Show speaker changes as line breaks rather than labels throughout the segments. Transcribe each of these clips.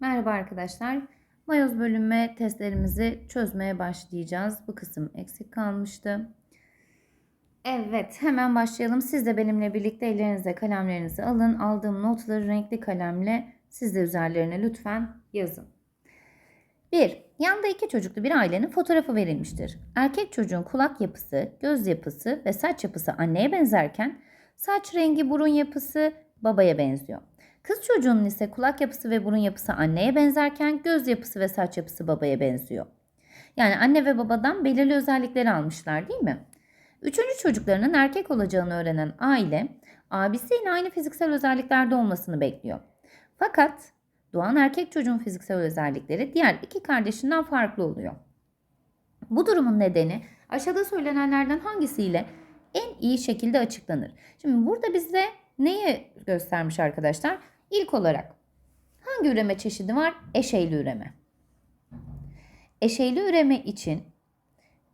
Merhaba arkadaşlar. Mayoz bölünme testlerimizi çözmeye başlayacağız. Bu kısım eksik kalmıştı. Evet, hemen başlayalım. Siz de benimle birlikte ellerinize kalemlerinizi alın. Aldığım notları renkli kalemle siz de üzerlerine lütfen yazın. 1. Yanda iki çocuklu bir ailenin fotoğrafı verilmiştir. Erkek çocuğun kulak yapısı, göz yapısı ve saç yapısı anneye benzerken saç rengi, burun yapısı babaya benziyor. Kız çocuğunun ise kulak yapısı ve burun yapısı anneye benzerken göz yapısı ve saç yapısı babaya benziyor. Yani anne ve babadan belirli özellikleri almışlar değil mi? Üçüncü çocuklarının erkek olacağını öğrenen aile abisiyle aynı fiziksel özelliklerde olmasını bekliyor. Fakat doğan erkek çocuğun fiziksel özellikleri diğer iki kardeşinden farklı oluyor. Bu durumun nedeni aşağıda söylenenlerden hangisiyle en iyi şekilde açıklanır? Şimdi burada bize neyi göstermiş arkadaşlar? İlk olarak hangi üreme çeşidi var? Eşeyli üreme. Eşeyli üreme için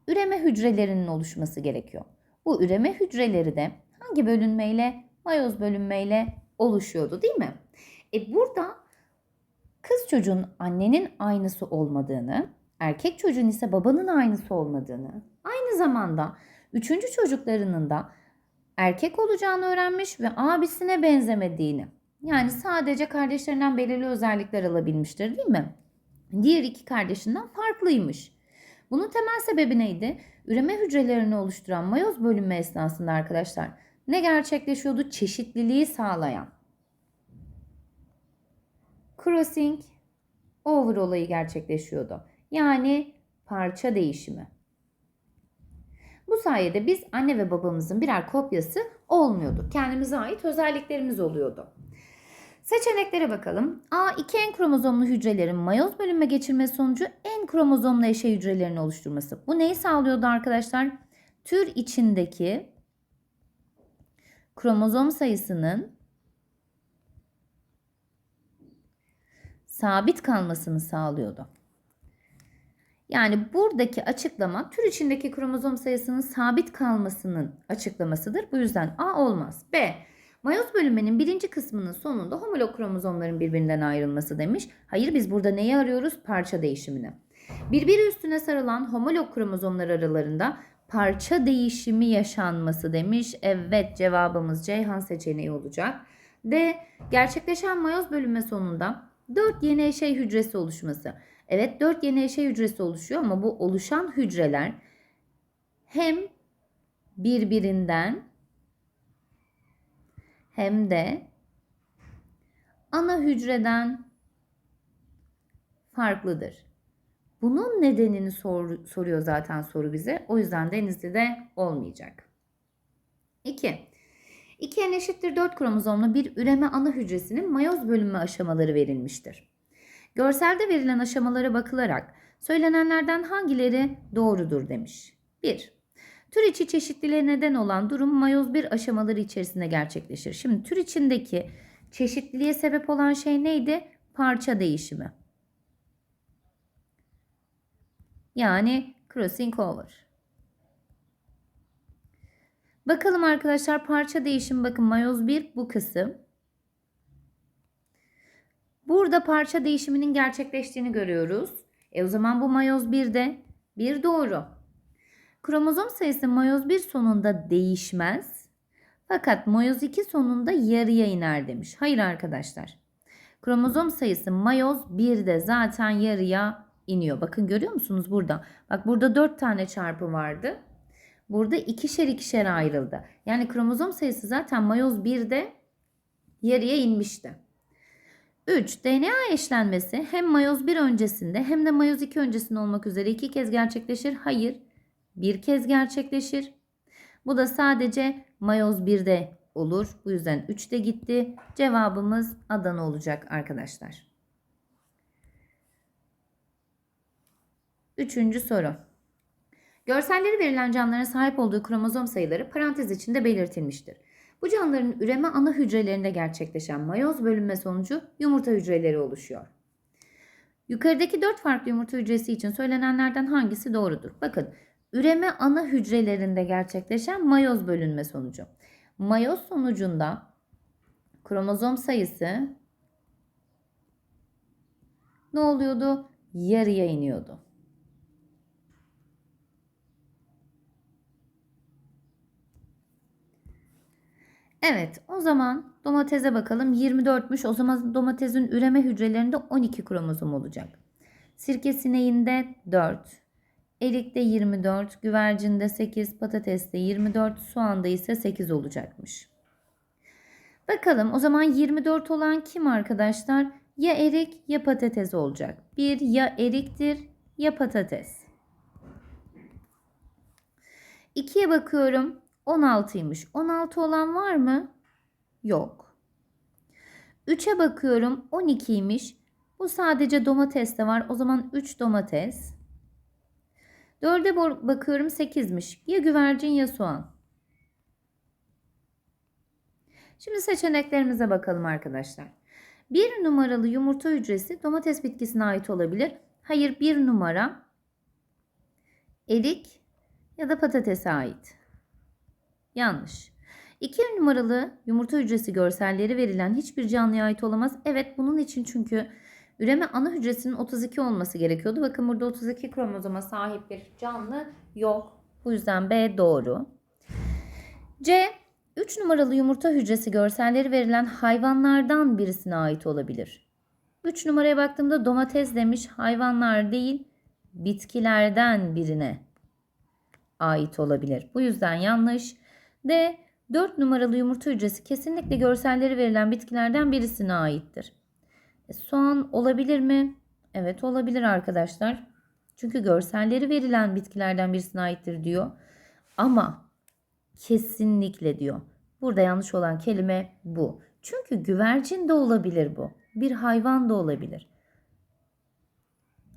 üreme hücrelerinin oluşması gerekiyor. Bu üreme hücreleri de hangi bölünmeyle? Mayoz bölünmeyle oluşuyordu değil mi? E burada kız çocuğun annenin aynısı olmadığını, erkek çocuğun ise babanın aynısı olmadığını, aynı zamanda üçüncü çocuklarının da erkek olacağını öğrenmiş ve abisine benzemediğini. Yani sadece kardeşlerinden belirli özellikler alabilmiştir değil mi? Diğer iki kardeşinden farklıymış. Bunun temel sebebi neydi? Üreme hücrelerini oluşturan mayoz bölünme esnasında arkadaşlar ne gerçekleşiyordu? Çeşitliliği sağlayan. Crossing over olayı gerçekleşiyordu. Yani parça değişimi. Bu sayede biz anne ve babamızın birer kopyası olmuyordu. Kendimize ait özelliklerimiz oluyordu. Seçeneklere bakalım. A. 2 en kromozomlu hücrelerin mayoz bölünme geçirmesi sonucu en kromozomlu eşey hücrelerini oluşturması. Bu neyi sağlıyordu arkadaşlar? Tür içindeki kromozom sayısının sabit kalmasını sağlıyordu. Yani buradaki açıklama tür içindeki kromozom sayısının sabit kalmasının açıklamasıdır. Bu yüzden A olmaz. B. Mayoz bölünmenin birinci kısmının sonunda homolog kromozomların birbirinden ayrılması demiş. Hayır biz burada neyi arıyoruz? Parça değişimini. Birbiri üstüne sarılan homolog kromozomlar aralarında parça değişimi yaşanması demiş. Evet cevabımız Ceyhan seçeneği olacak. D. Gerçekleşen mayoz bölünme sonunda 4 yeni eşey hücresi oluşması. Evet 4 yeni eşey hücresi oluşuyor ama bu oluşan hücreler hem birbirinden hem de ana hücreden farklıdır. Bunun nedenini sor, soruyor zaten soru bize. O yüzden Denizli'de olmayacak. 2. 2 en eşittir 4 kromozomlu bir üreme ana hücresinin mayoz bölünme aşamaları verilmiştir. Görselde verilen aşamalara bakılarak söylenenlerden hangileri doğrudur demiş. 1. Tür içi çeşitliliğe neden olan durum mayoz bir aşamaları içerisinde gerçekleşir. Şimdi tür içindeki çeşitliliğe sebep olan şey neydi? Parça değişimi. Yani crossing over. Bakalım arkadaşlar parça değişim bakın mayoz 1 bu kısım. Burada parça değişiminin gerçekleştiğini görüyoruz. E o zaman bu mayoz 1'de bir doğru. Kromozom sayısı mayoz 1 sonunda değişmez. Fakat mayoz 2 sonunda yarıya iner demiş. Hayır arkadaşlar. Kromozom sayısı mayoz 1'de zaten yarıya iniyor. Bakın görüyor musunuz burada? Bak burada 4 tane çarpı vardı. Burada ikişer ikişer ayrıldı. Yani kromozom sayısı zaten mayoz 1'de yarıya inmişti. 3. DNA eşlenmesi hem mayoz 1 öncesinde hem de mayoz 2 öncesinde olmak üzere iki kez gerçekleşir. Hayır, bir kez gerçekleşir. Bu da sadece mayoz 1'de olur. Bu yüzden 3 de gitti. Cevabımız Adana olacak arkadaşlar. Üçüncü soru. Görselleri verilen canlıların sahip olduğu kromozom sayıları parantez içinde belirtilmiştir. Bu canlıların üreme ana hücrelerinde gerçekleşen mayoz bölünme sonucu yumurta hücreleri oluşuyor. Yukarıdaki dört farklı yumurta hücresi için söylenenlerden hangisi doğrudur? Bakın üreme ana hücrelerinde gerçekleşen mayoz bölünme sonucu. Mayoz sonucunda kromozom sayısı ne oluyordu? Yarıya iniyordu. Evet, o zaman domatese bakalım. 24'müş. O zaman domatesin üreme hücrelerinde 12 kromozom olacak. Sirke sineğinde 4. Erikte 24, güvercinde 8, patateste 24, soğanda ise 8 olacakmış. Bakalım o zaman 24 olan kim arkadaşlar? Ya erik ya patates olacak. Bir ya eriktir ya patates. 2'ye bakıyorum. 16'ymış. 16 olan var mı? Yok. 3'e bakıyorum. 12'ymiş. Bu sadece domateste var. O zaman 3 domates. 4'e bakıyorum 8'miş. Ya güvercin ya soğan. Şimdi seçeneklerimize bakalım arkadaşlar. Bir numaralı yumurta hücresi domates bitkisine ait olabilir. Hayır bir numara erik ya da patatese ait. Yanlış. 2 numaralı yumurta hücresi görselleri verilen hiçbir canlıya ait olamaz. Evet bunun için çünkü üreme ana hücresinin 32 olması gerekiyordu. Bakın burada 32 kromozoma sahip bir canlı yok. Bu yüzden B doğru. C 3 numaralı yumurta hücresi görselleri verilen hayvanlardan birisine ait olabilir. 3 numaraya baktığımda domates demiş hayvanlar değil bitkilerden birine ait olabilir. Bu yüzden yanlış. D 4 numaralı yumurta hücresi kesinlikle görselleri verilen bitkilerden birisine aittir. E, soğan olabilir mi? Evet olabilir arkadaşlar. Çünkü görselleri verilen bitkilerden birisine aittir diyor. Ama kesinlikle diyor. Burada yanlış olan kelime bu. Çünkü güvercin de olabilir bu. Bir hayvan da olabilir.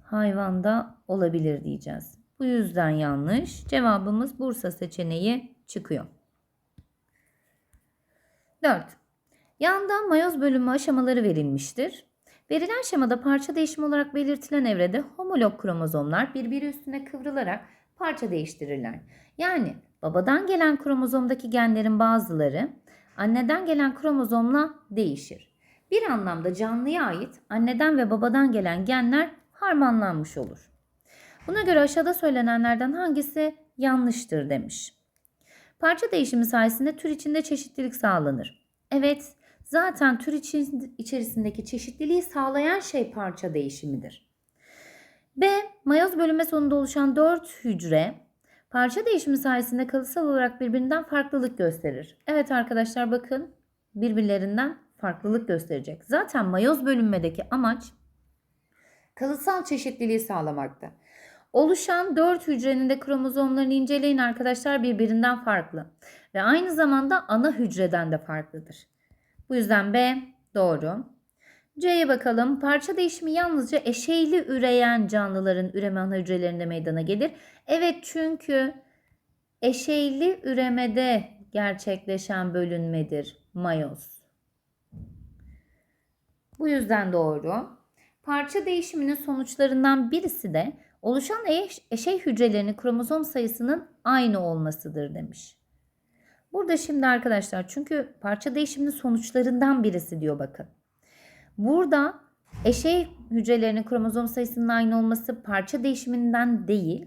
Hayvan da olabilir diyeceğiz. Bu yüzden yanlış. Cevabımız Bursa seçeneği çıkıyor. 4. Yanda mayoz bölünme aşamaları verilmiştir. Verilen şemada parça değişimi olarak belirtilen evrede homolog kromozomlar birbiri üstüne kıvrılarak parça değiştirirler. Yani babadan gelen kromozomdaki genlerin bazıları anneden gelen kromozomla değişir. Bir anlamda canlıya ait anneden ve babadan gelen genler harmanlanmış olur. Buna göre aşağıda söylenenlerden hangisi yanlıştır demiş. Parça değişimi sayesinde tür içinde çeşitlilik sağlanır. Evet, zaten tür içerisindeki çeşitliliği sağlayan şey parça değişimidir. B. Mayoz bölünme sonunda oluşan 4 hücre parça değişimi sayesinde kalıtsal olarak birbirinden farklılık gösterir. Evet arkadaşlar bakın birbirlerinden farklılık gösterecek. Zaten mayoz bölünmedeki amaç kalıtsal çeşitliliği sağlamaktı. Oluşan 4 hücrenin de kromozomlarını inceleyin arkadaşlar birbirinden farklı. Ve aynı zamanda ana hücreden de farklıdır. Bu yüzden B doğru. C'ye bakalım. Parça değişimi yalnızca eşeyli üreyen canlıların üreme ana hücrelerinde meydana gelir. Evet çünkü eşeyli üremede gerçekleşen bölünmedir mayoz. Bu yüzden doğru. Parça değişiminin sonuçlarından birisi de oluşan eş, eşey hücrelerinin kromozom sayısının aynı olmasıdır demiş. Burada şimdi arkadaşlar çünkü parça değişiminin sonuçlarından birisi diyor bakın. Burada eşey hücrelerinin kromozom sayısının aynı olması parça değişiminden değil.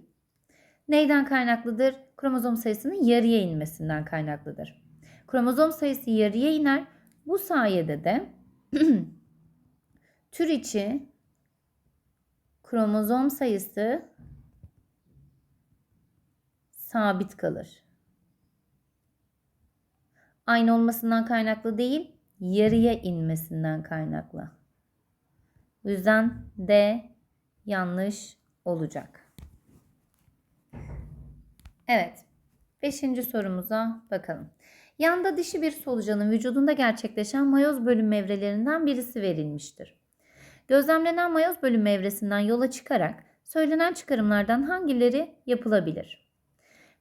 Neyden kaynaklıdır? Kromozom sayısının yarıya inmesinden kaynaklıdır. Kromozom sayısı yarıya iner. Bu sayede de tür içi kromozom sayısı sabit kalır. Aynı olmasından kaynaklı değil, yarıya inmesinden kaynaklı. Bu yüzden D yanlış olacak. Evet. Beşinci sorumuza bakalım. Yanda dişi bir solucanın vücudunda gerçekleşen mayoz bölünme evrelerinden birisi verilmiştir. Gözlemlenen mayoz bölünme evresinden yola çıkarak söylenen çıkarımlardan hangileri yapılabilir?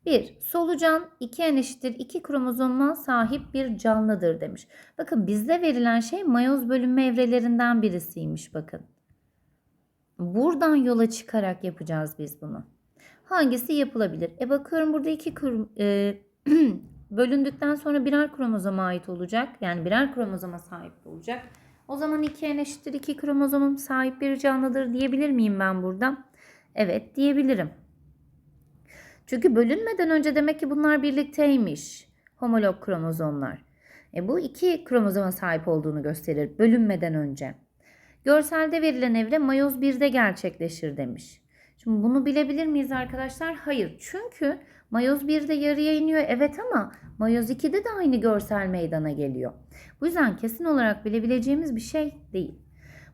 1. Solucan 2 n eşittir 2 kromozoma sahip bir canlıdır demiş. Bakın bizde verilen şey mayoz bölünme evrelerinden birisiymiş bakın. Buradan yola çıkarak yapacağız biz bunu. Hangisi yapılabilir? E bakıyorum burada iki e, bölündükten sonra birer kromozoma ait olacak. Yani birer kromozoma sahip olacak. O zaman 2N eşittir 2 kromozomum sahip bir canlıdır diyebilir miyim ben burada? Evet diyebilirim. Çünkü bölünmeden önce demek ki bunlar birlikteymiş. Homolog kromozomlar. E bu iki kromozoma sahip olduğunu gösterir bölünmeden önce. Görselde verilen evre mayoz 1'de gerçekleşir demiş. Şimdi bunu bilebilir miyiz arkadaşlar? Hayır. Çünkü mayoz 1'de yarıya iniyor evet ama mayoz 2'de de aynı görsel meydana geliyor. Bu yüzden kesin olarak bilebileceğimiz bir şey değil.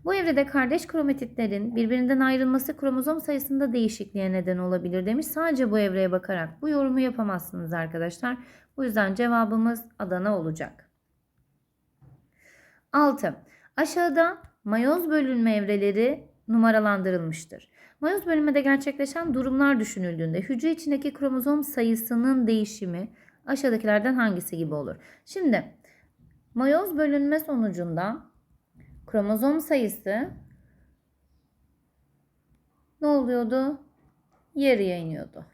Bu evrede kardeş kromatitlerin birbirinden ayrılması kromozom sayısında değişikliğe neden olabilir demiş. Sadece bu evreye bakarak bu yorumu yapamazsınız arkadaşlar. Bu yüzden cevabımız Adana olacak. 6. Aşağıda mayoz bölünme evreleri numaralandırılmıştır. Mayoz bölünmede gerçekleşen durumlar düşünüldüğünde hücre içindeki kromozom sayısının değişimi aşağıdakilerden hangisi gibi olur? Şimdi mayoz bölünme sonucunda kromozom sayısı ne oluyordu? Yarıya iniyordu.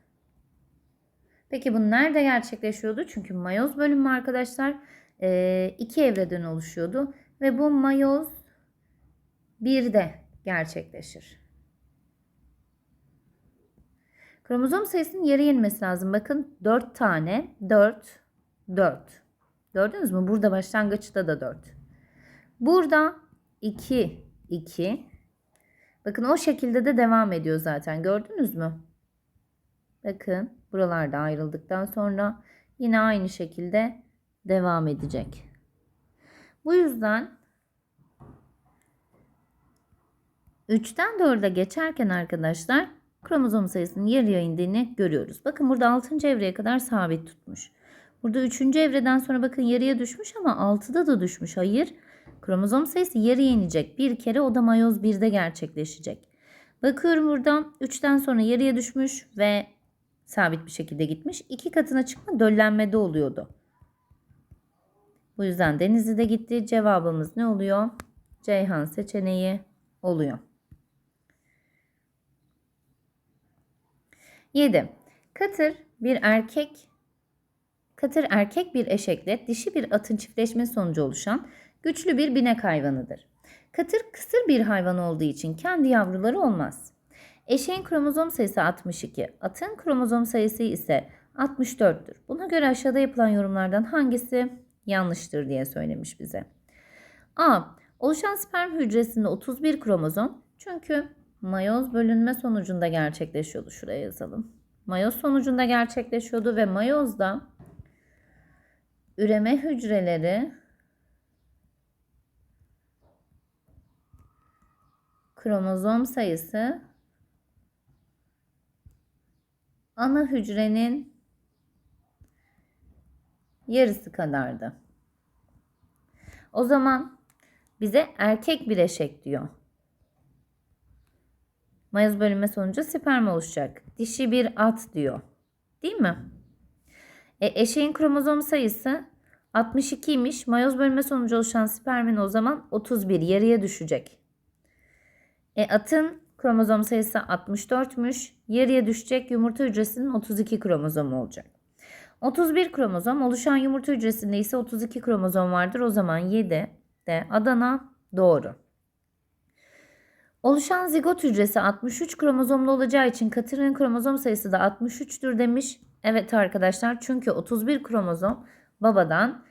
Peki bu nerede gerçekleşiyordu? Çünkü mayoz bölünme arkadaşlar e, iki evreden oluşuyordu ve bu mayoz 1'de gerçekleşir. Kromozom sayısının yarıya inmesi lazım. Bakın 4 tane. 4, 4. Gördünüz mü? Burada başlangıçta da 4. Burada 2, 2. Bakın o şekilde de devam ediyor zaten. Gördünüz mü? Bakın buralarda ayrıldıktan sonra yine aynı şekilde devam edecek. Bu yüzden 3'ten 4'e geçerken arkadaşlar kromozom sayısının yarıya indiğini görüyoruz. Bakın burada 6. evreye kadar sabit tutmuş. Burada 3. evreden sonra bakın yarıya düşmüş ama 6'da da düşmüş. Hayır. Kromozom sayısı yarıya inecek. Bir kere o da mayoz 1'de gerçekleşecek. Bakıyorum buradan 3'ten sonra yarıya düşmüş ve sabit bir şekilde gitmiş. İki katına çıkma döllenmede oluyordu. Bu yüzden Denizli'de gitti. Cevabımız ne oluyor? Ceyhan seçeneği oluyor. 7. Katır bir erkek Katır erkek bir eşekle dişi bir atın çiftleşmesi sonucu oluşan güçlü bir binek hayvanıdır. Katır kısır bir hayvan olduğu için kendi yavruları olmaz. Eşeğin kromozom sayısı 62, atın kromozom sayısı ise 64'tür. Buna göre aşağıda yapılan yorumlardan hangisi yanlıştır diye söylemiş bize. A. Oluşan sperm hücresinde 31 kromozom çünkü mayoz bölünme sonucunda gerçekleşiyordu. Şuraya yazalım. Mayoz sonucunda gerçekleşiyordu ve mayozda üreme hücreleri kromozom sayısı ana hücrenin yarısı kadardı. O zaman bize erkek bir eşek diyor. Mayoz bölünme sonucu sperm oluşacak. Dişi bir at diyor. Değil mi? E, eşeğin kromozom sayısı 62'ymiş. Mayoz bölünme sonucu oluşan spermin o zaman 31 yarıya düşecek. E, atın kromozom sayısı 64'müş. Yarıya düşecek yumurta hücresinin 32 kromozomu olacak. 31 kromozom oluşan yumurta hücresinde ise 32 kromozom vardır. O zaman 7 de Adana doğru. Oluşan zigot hücresi 63 kromozomlu olacağı için katırın kromozom sayısı da 63'tür demiş. Evet arkadaşlar çünkü 31 kromozom babadan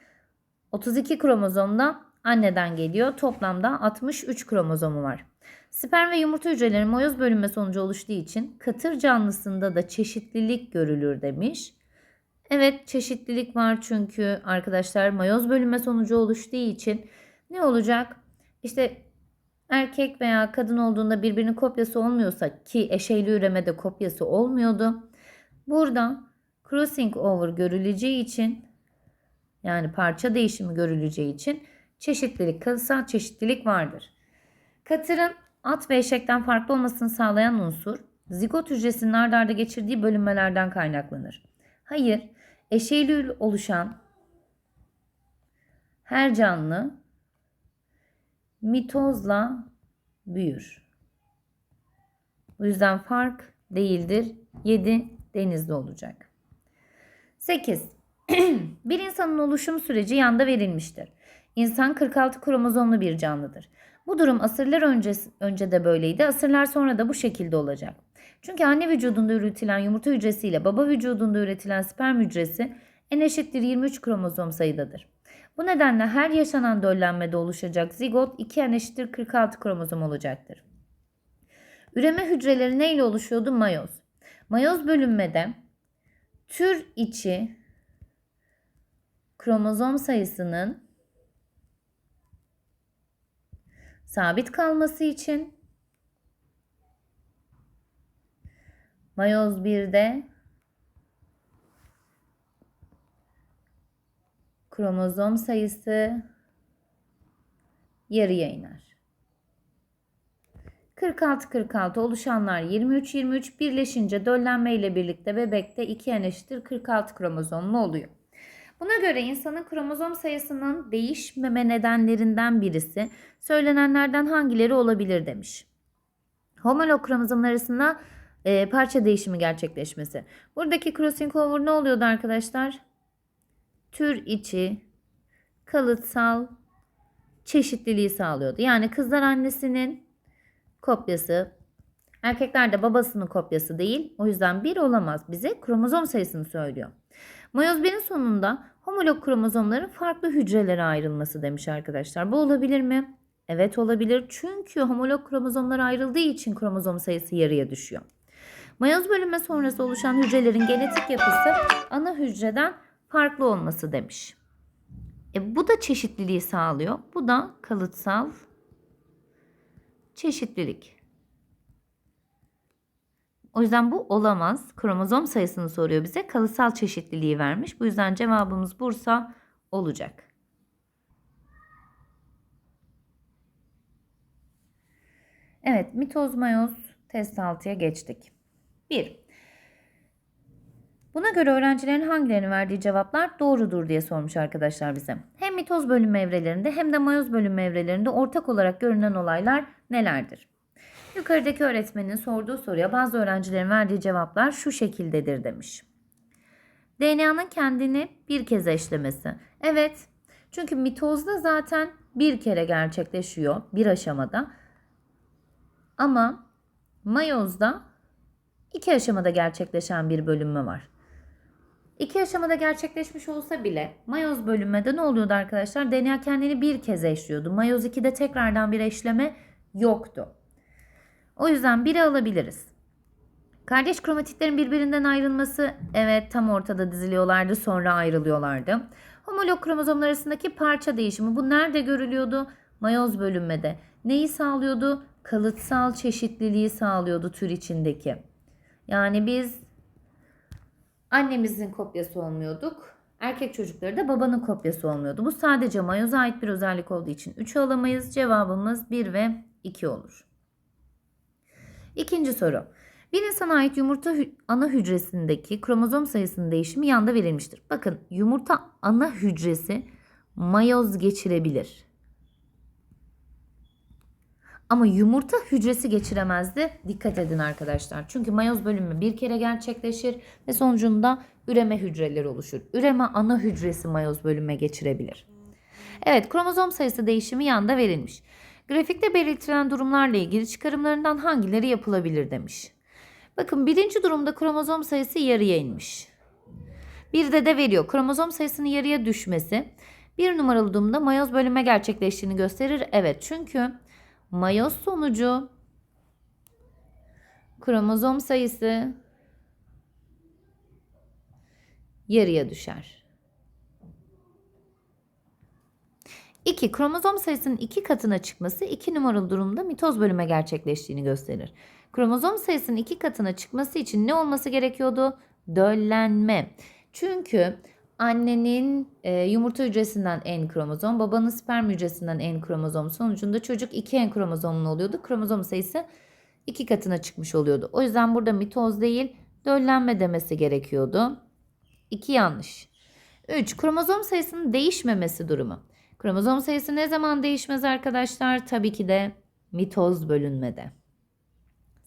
32 kromozom da anneden geliyor. Toplamda 63 kromozomu var. Sperm ve yumurta hücreleri mayoz bölünme sonucu oluştuğu için katır canlısında da çeşitlilik görülür demiş. Evet çeşitlilik var çünkü arkadaşlar mayoz bölünme sonucu oluştuğu için ne olacak? İşte erkek veya kadın olduğunda birbirinin kopyası olmuyorsa ki eşeyli üremede kopyası olmuyordu. Burada crossing over görüleceği için yani parça değişimi görüleceği için çeşitlilik, kalıtsal çeşitlilik vardır. Katırın at ve eşekten farklı olmasını sağlayan unsur zigot hücresinin ard arda geçirdiği bölünmelerden kaynaklanır. Hayır, eşeğli oluşan her canlı mitozla büyür. Bu yüzden fark değildir. 7 denizde olacak. 8. bir insanın oluşum süreci yanda verilmiştir. İnsan 46 kromozomlu bir canlıdır. Bu durum asırlar önce, önce de böyleydi. Asırlar sonra da bu şekilde olacak. Çünkü anne vücudunda üretilen yumurta hücresi ile baba vücudunda üretilen sperm hücresi en eşittir 23 kromozom sayıdadır. Bu nedenle her yaşanan döllenmede oluşacak zigot 2 en eşittir 46 kromozom olacaktır. Üreme hücreleri neyle oluşuyordu? Mayoz. Mayoz bölünmede tür içi kromozom sayısının sabit kalması için mayoz 1'de kromozom sayısı yarıya iner. 46-46 oluşanlar 23-23 birleşince döllenme ile birlikte bebekte 2 en eşittir 46 kromozomlu oluyor. Buna göre insanın kromozom sayısının değişmeme nedenlerinden birisi söylenenlerden hangileri olabilir demiş. Homolog kromozomlar arasında e, parça değişimi gerçekleşmesi. Buradaki crossing over ne oluyordu arkadaşlar? Tür içi kalıtsal çeşitliliği sağlıyordu. Yani kızlar annesinin kopyası, erkekler de babasının kopyası değil. O yüzden bir olamaz. Bize kromozom sayısını söylüyor. Mayoz 1'in sonunda homolog kromozomların farklı hücrelere ayrılması demiş arkadaşlar. Bu olabilir mi? Evet olabilir. Çünkü homolog kromozomlar ayrıldığı için kromozom sayısı yarıya düşüyor. Mayoz bölünme sonrası oluşan hücrelerin genetik yapısı ana hücreden farklı olması demiş. E, bu da çeşitliliği sağlıyor. Bu da kalıtsal çeşitlilik. O yüzden bu olamaz. Kromozom sayısını soruyor bize. Kalıtsal çeşitliliği vermiş. Bu yüzden cevabımız Bursa olacak. Evet, mitoz mayoz test 6'ya geçtik. 1. Buna göre öğrencilerin hangilerinin verdiği cevaplar doğrudur diye sormuş arkadaşlar bize. Hem mitoz bölünme evrelerinde hem de mayoz bölünme evrelerinde ortak olarak görünen olaylar nelerdir? Yukarıdaki öğretmenin sorduğu soruya bazı öğrencilerin verdiği cevaplar şu şekildedir demiş. DNA'nın kendini bir kez eşlemesi. Evet. Çünkü mitozda zaten bir kere gerçekleşiyor bir aşamada. Ama mayozda iki aşamada gerçekleşen bir bölünme var. İki aşamada gerçekleşmiş olsa bile mayoz bölünmede ne oluyordu arkadaşlar? DNA kendini bir kez eşliyordu. Mayoz 2'de tekrardan bir eşleme yoktu. O yüzden biri alabiliriz. Kardeş kromatitlerin birbirinden ayrılması evet tam ortada diziliyorlardı sonra ayrılıyorlardı. Homolog kromozomlar arasındaki parça değişimi bu nerede görülüyordu? Mayoz bölünmede. Neyi sağlıyordu? Kalıtsal çeşitliliği sağlıyordu tür içindeki. Yani biz annemizin kopyası olmuyorduk. Erkek çocukları da babanın kopyası olmuyordu. Bu sadece mayoza ait bir özellik olduğu için 3'ü alamayız. Cevabımız 1 ve 2 olur. İkinci soru. Bir insana ait yumurta ana hücresindeki kromozom sayısının değişimi yanda verilmiştir. Bakın yumurta ana hücresi mayoz geçirebilir. Ama yumurta hücresi geçiremezdi. Dikkat edin arkadaşlar. Çünkü mayoz bölünme bir kere gerçekleşir ve sonucunda üreme hücreleri oluşur. Üreme ana hücresi mayoz bölünme geçirebilir. Evet kromozom sayısı değişimi yanda verilmiş. Grafikte belirtilen durumlarla ilgili çıkarımlarından hangileri yapılabilir demiş. Bakın birinci durumda kromozom sayısı yarıya inmiş. Bir de de veriyor. Kromozom sayısının yarıya düşmesi bir numaralı durumda mayoz bölünme gerçekleştiğini gösterir. Evet çünkü mayoz sonucu kromozom sayısı yarıya düşer. 2. Kromozom sayısının 2 katına çıkması 2 numaralı durumda mitoz bölünme gerçekleştiğini gösterir. Kromozom sayısının 2 katına çıkması için ne olması gerekiyordu? Döllenme. Çünkü annenin e, yumurta hücresinden en kromozom, babanın sperm hücresinden en kromozom sonucunda çocuk 2 en kromozomlu oluyordu. Kromozom sayısı 2 katına çıkmış oluyordu. O yüzden burada mitoz değil, döllenme demesi gerekiyordu. 2 yanlış. 3. Kromozom sayısının değişmemesi durumu. Kromozom sayısı ne zaman değişmez arkadaşlar? Tabii ki de mitoz bölünmede.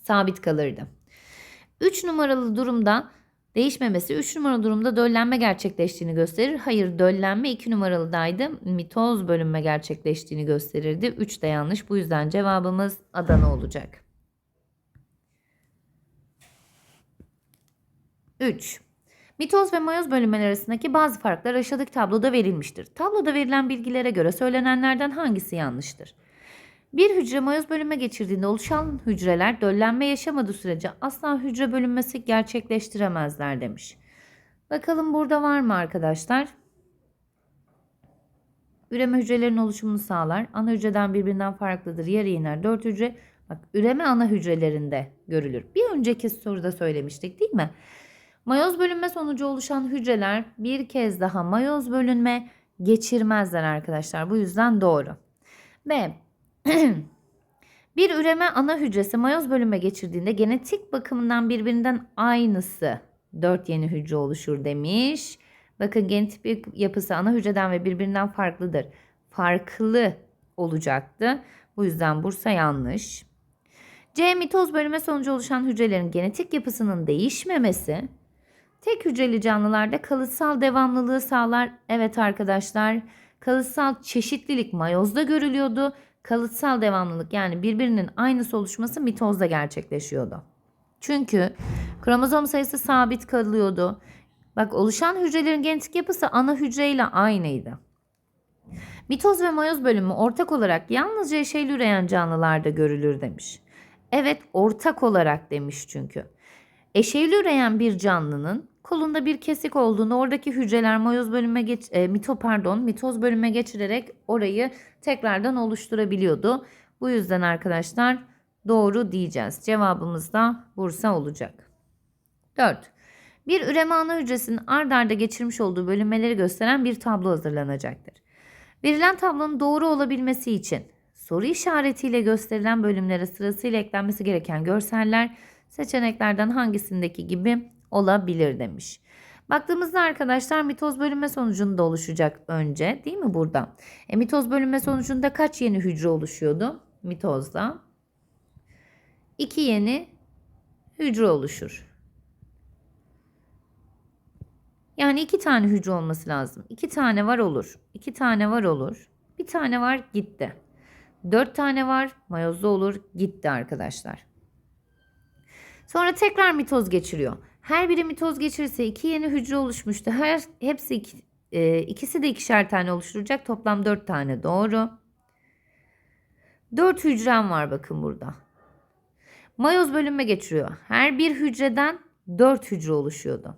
Sabit kalırdı. 3 numaralı durumda Değişmemesi 3 numaralı durumda döllenme gerçekleştiğini gösterir. Hayır döllenme 2 numaralıdaydı. Mitoz bölünme gerçekleştiğini gösterirdi. 3 de yanlış. Bu yüzden cevabımız Adana olacak. 3. Mitoz ve mayoz bölünmeler arasındaki bazı farklar aşağıdaki tabloda verilmiştir. Tabloda verilen bilgilere göre söylenenlerden hangisi yanlıştır? Bir hücre mayoz bölünme geçirdiğinde oluşan hücreler döllenme yaşamadığı sürece asla hücre bölünmesi gerçekleştiremezler demiş. Bakalım burada var mı arkadaşlar? Üreme hücrelerin oluşumunu sağlar. Ana hücreden birbirinden farklıdır. Yarı iner. Dört hücre bak üreme ana hücrelerinde görülür. Bir önceki soruda söylemiştik değil mi? Mayoz bölünme sonucu oluşan hücreler bir kez daha mayoz bölünme geçirmezler arkadaşlar. Bu yüzden doğru. Ve bir üreme ana hücresi mayoz bölünme geçirdiğinde genetik bakımından birbirinden aynısı 4 yeni hücre oluşur demiş. Bakın genetik yapısı ana hücreden ve birbirinden farklıdır. Farklı olacaktı. Bu yüzden Bursa yanlış. C mitoz bölünme sonucu oluşan hücrelerin genetik yapısının değişmemesi tek hücreli canlılarda kalıtsal devamlılığı sağlar. Evet arkadaşlar, kalıtsal çeşitlilik mayozda görülüyordu. Kalıtsal devamlılık yani birbirinin aynısı oluşması mitozda gerçekleşiyordu. Çünkü kromozom sayısı sabit kalıyordu. Bak oluşan hücrelerin genetik yapısı ana hücreyle aynıydı. Mitoz ve mayoz bölümü ortak olarak yalnızca eşeyli üreyen canlılarda görülür demiş. Evet ortak olarak demiş çünkü. Eşeyli üreyen bir canlının kolunda bir kesik olduğunda oradaki hücreler mayoz bölüme geç, e, mito pardon mitoz bölüme geçirerek orayı tekrardan oluşturabiliyordu. Bu yüzden arkadaşlar doğru diyeceğiz. Cevabımız da Bursa olacak. 4. Bir üreme ana hücresinin ard arda geçirmiş olduğu bölünmeleri gösteren bir tablo hazırlanacaktır. Verilen tablonun doğru olabilmesi için soru işaretiyle gösterilen bölümlere sırasıyla eklenmesi gereken görseller seçeneklerden hangisindeki gibi olabilir demiş. Baktığımızda arkadaşlar mitoz bölünme sonucunda oluşacak önce değil mi burada? E, mitoz bölünme sonucunda kaç yeni hücre oluşuyordu mitozda? İki yeni hücre oluşur. Yani iki tane hücre olması lazım. İki tane var olur. İki tane var olur. Bir tane var gitti. Dört tane var mayozda olur gitti arkadaşlar. Sonra tekrar mitoz geçiriyor. Her biri mitoz geçirirse iki yeni hücre oluşmuştu. Her hepsi iki, e, ikisi de ikişer tane oluşturacak. Toplam dört tane doğru. Dört hücrem var bakın burada. Mayoz bölünme geçiriyor. Her bir hücreden dört hücre oluşuyordu.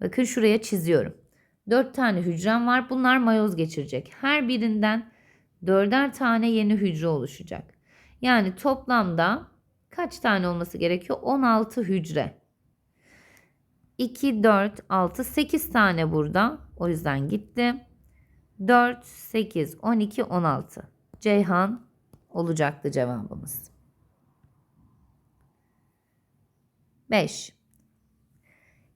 Bakın şuraya çiziyorum. Dört tane hücrem var. Bunlar mayoz geçirecek. Her birinden dörder tane yeni hücre oluşacak. Yani toplamda kaç tane olması gerekiyor? 16 hücre. 2, 4, 6, 8 tane burada. O yüzden gitti. 4, 8, 12, 16. Ceyhan olacaktı cevabımız. 5.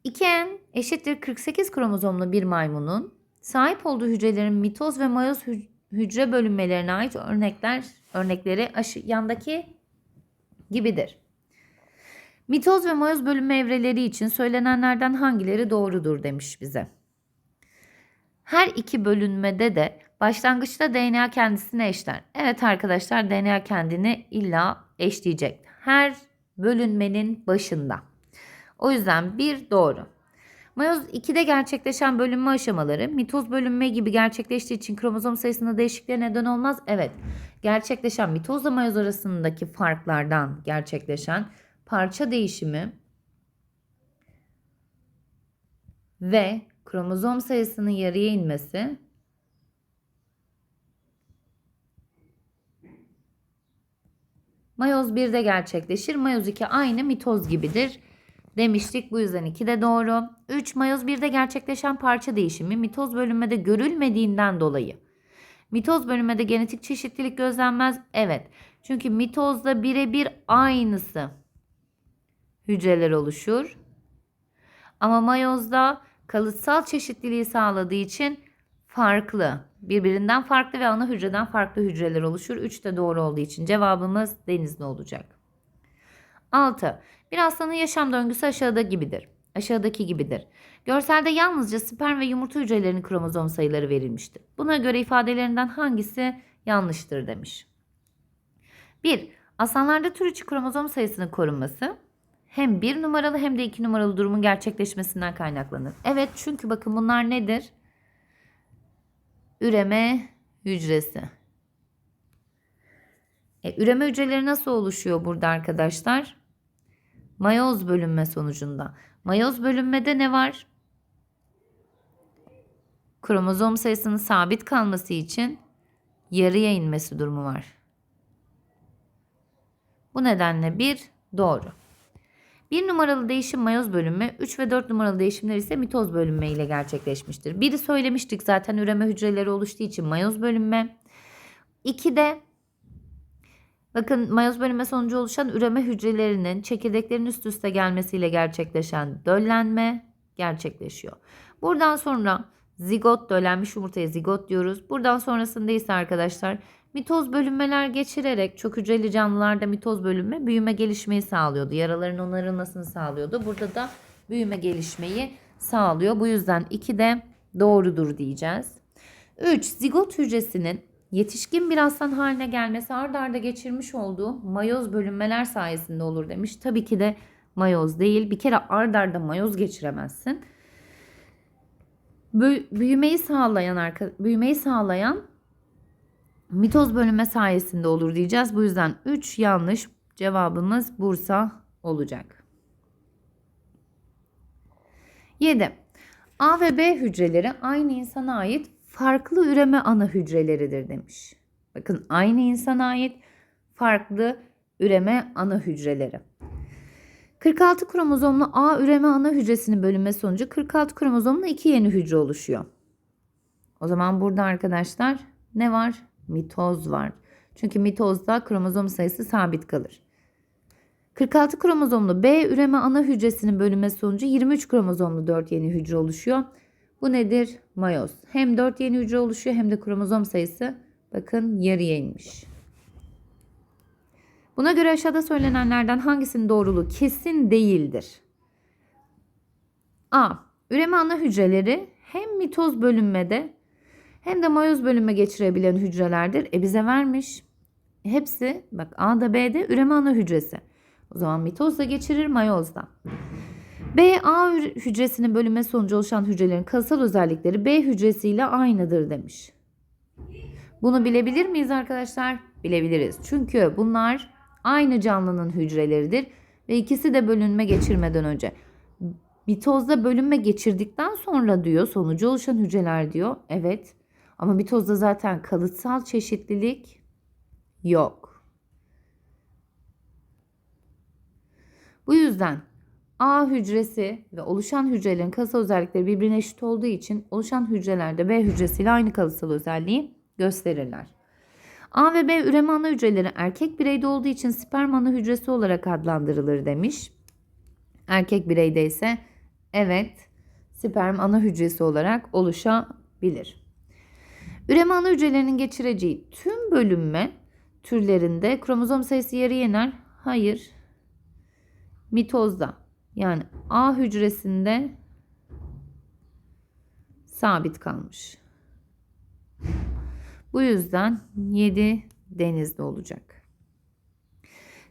2N eşittir 48 kromozomlu bir maymunun sahip olduğu hücrelerin mitoz ve mayoz hücre bölünmelerine ait örnekler örnekleri aşı, yandaki gibidir. Mitoz ve mayoz bölünme evreleri için söylenenlerden hangileri doğrudur demiş bize. Her iki bölünmede de başlangıçta DNA kendisine eşler. Evet arkadaşlar DNA kendini illa eşleyecek. Her bölünmenin başında. O yüzden bir doğru. Mayoz 2'de gerçekleşen bölünme aşamaları mitoz bölünme gibi gerçekleştiği için kromozom sayısında değişikliğe neden olmaz. Evet gerçekleşen mitozla mayoz arasındaki farklardan gerçekleşen parça değişimi ve kromozom sayısının yarıya inmesi Mayoz 1'de gerçekleşir. Mayoz 2 aynı mitoz gibidir demiştik. Bu yüzden 2 de doğru. 3 mayoz 1'de gerçekleşen parça değişimi mitoz bölünmede görülmediğinden dolayı. Mitoz bölünmede genetik çeşitlilik gözlenmez. Evet. Çünkü mitozda birebir aynısı hücreler oluşur. Ama mayozda kalıtsal çeşitliliği sağladığı için farklı, birbirinden farklı ve ana hücreden farklı hücreler oluşur. 3 de doğru olduğu için cevabımız denizli olacak. 6. Bir hastanın yaşam döngüsü aşağıda gibidir. aşağıdaki gibidir. Görselde yalnızca sperm ve yumurta hücrelerinin kromozom sayıları verilmiştir. Buna göre ifadelerinden hangisi yanlıştır demiş. 1. Aslanlarda tür içi kromozom sayısının korunması hem 1 numaralı hem de 2 numaralı durumun gerçekleşmesinden kaynaklanır. Evet çünkü bakın bunlar nedir? Üreme hücresi. E, üreme hücreleri nasıl oluşuyor burada arkadaşlar? Mayoz bölünme sonucunda. Mayoz bölünmede ne var? Kromozom sayısının sabit kalması için yarıya inmesi durumu var. Bu nedenle bir doğru. Bir numaralı değişim mayoz bölünme, 3 ve 4 numaralı değişimler ise mitoz bölünme ile gerçekleşmiştir. Biri söylemiştik zaten üreme hücreleri oluştuğu için mayoz bölünme. 2 de bakın mayoz bölünme sonucu oluşan üreme hücrelerinin çekirdeklerin üst üste gelmesiyle gerçekleşen döllenme gerçekleşiyor. Buradan sonra zigot döllenmiş yumurtaya zigot diyoruz. Buradan sonrasında ise arkadaşlar Mitoz bölünmeler geçirerek çok hücreli canlılarda mitoz bölünme büyüme gelişmeyi sağlıyordu. Yaraların onarılmasını sağlıyordu. Burada da büyüme gelişmeyi sağlıyor. Bu yüzden 2 de doğrudur diyeceğiz. 3. Zigot hücresinin yetişkin bir aslan haline gelmesi ard arda geçirmiş olduğu mayoz bölünmeler sayesinde olur demiş. Tabii ki de mayoz değil. Bir kere ard arda mayoz geçiremezsin. Büyümeyi sağlayan büyümeyi sağlayan mitoz bölünme sayesinde olur diyeceğiz. Bu yüzden 3 yanlış cevabımız Bursa olacak. 7. A ve B hücreleri aynı insana ait farklı üreme ana hücreleridir demiş. Bakın aynı insana ait farklı üreme ana hücreleri. 46 kromozomlu A üreme ana hücresinin bölünme sonucu 46 kromozomlu iki yeni hücre oluşuyor. O zaman burada arkadaşlar ne var? Mitoz var. Çünkü mitozda kromozom sayısı sabit kalır. 46 kromozomlu B üreme ana hücresinin bölünme sonucu 23 kromozomlu 4 yeni hücre oluşuyor. Bu nedir? Mayoz. Hem 4 yeni hücre oluşuyor hem de kromozom sayısı bakın yarıya inmiş. Buna göre aşağıda söylenenlerden hangisinin doğruluğu kesin değildir? A. Üreme ana hücreleri hem mitoz bölünmede hem de mayoz bölünme geçirebilen hücrelerdir. E bize vermiş. Hepsi bak A'da B'de üreme ana hücresi. O zaman mitoz da geçirir mayoz da. B A hücresinin bölünme sonucu oluşan hücrelerin kalıtsal özellikleri B hücresiyle aynıdır demiş. Bunu bilebilir miyiz arkadaşlar? Bilebiliriz. Çünkü bunlar aynı canlının hücreleridir ve ikisi de bölünme geçirmeden önce. Mitozda bölünme geçirdikten sonra diyor sonucu oluşan hücreler diyor. Evet. Ama mitozda zaten kalıtsal çeşitlilik yok. Bu yüzden A hücresi ve oluşan hücrelerin kalıtsal özellikleri birbirine eşit olduğu için oluşan hücrelerde B hücresiyle aynı kalıtsal özelliği gösterirler. A ve B üreme ana hücreleri erkek bireyde olduğu için sperm ana hücresi olarak adlandırılır demiş. Erkek bireyde ise evet sperm ana hücresi olarak oluşabilir. Üreme hücrelerinin geçireceği tüm bölünme türlerinde kromozom sayısı yarı yener. Hayır. Mitozda yani A hücresinde sabit kalmış. Bu yüzden 7 denizde olacak.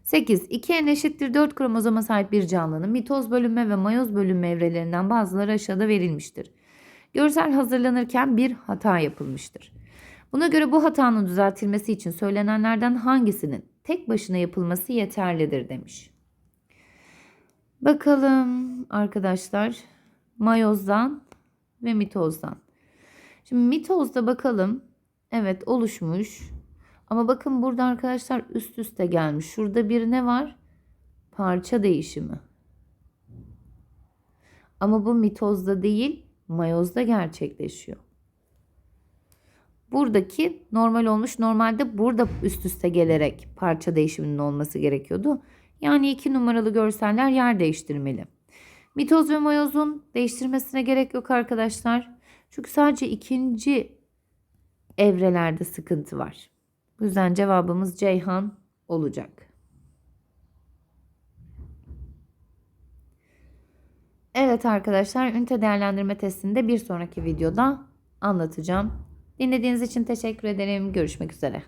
8. 2 n eşittir 4 kromozoma sahip bir canlının mitoz bölünme ve mayoz bölünme evrelerinden bazıları aşağıda verilmiştir. Görsel hazırlanırken bir hata yapılmıştır. Buna göre bu hatanın düzeltilmesi için söylenenlerden hangisinin tek başına yapılması yeterlidir demiş. Bakalım arkadaşlar mayozdan ve mitozdan. Şimdi mitozda bakalım evet oluşmuş ama bakın burada arkadaşlar üst üste gelmiş. Şurada bir ne var? Parça değişimi. Ama bu mitozda değil mayozda gerçekleşiyor. Buradaki normal olmuş. Normalde burada üst üste gelerek parça değişiminin olması gerekiyordu. Yani iki numaralı görseller yer değiştirmeli. Mitoz ve mayozun değiştirmesine gerek yok arkadaşlar. Çünkü sadece ikinci evrelerde sıkıntı var. Bu yüzden cevabımız Ceyhan olacak. Evet arkadaşlar ünite değerlendirme testini de bir sonraki videoda anlatacağım. Dinlediğiniz için teşekkür ederim. Görüşmek üzere.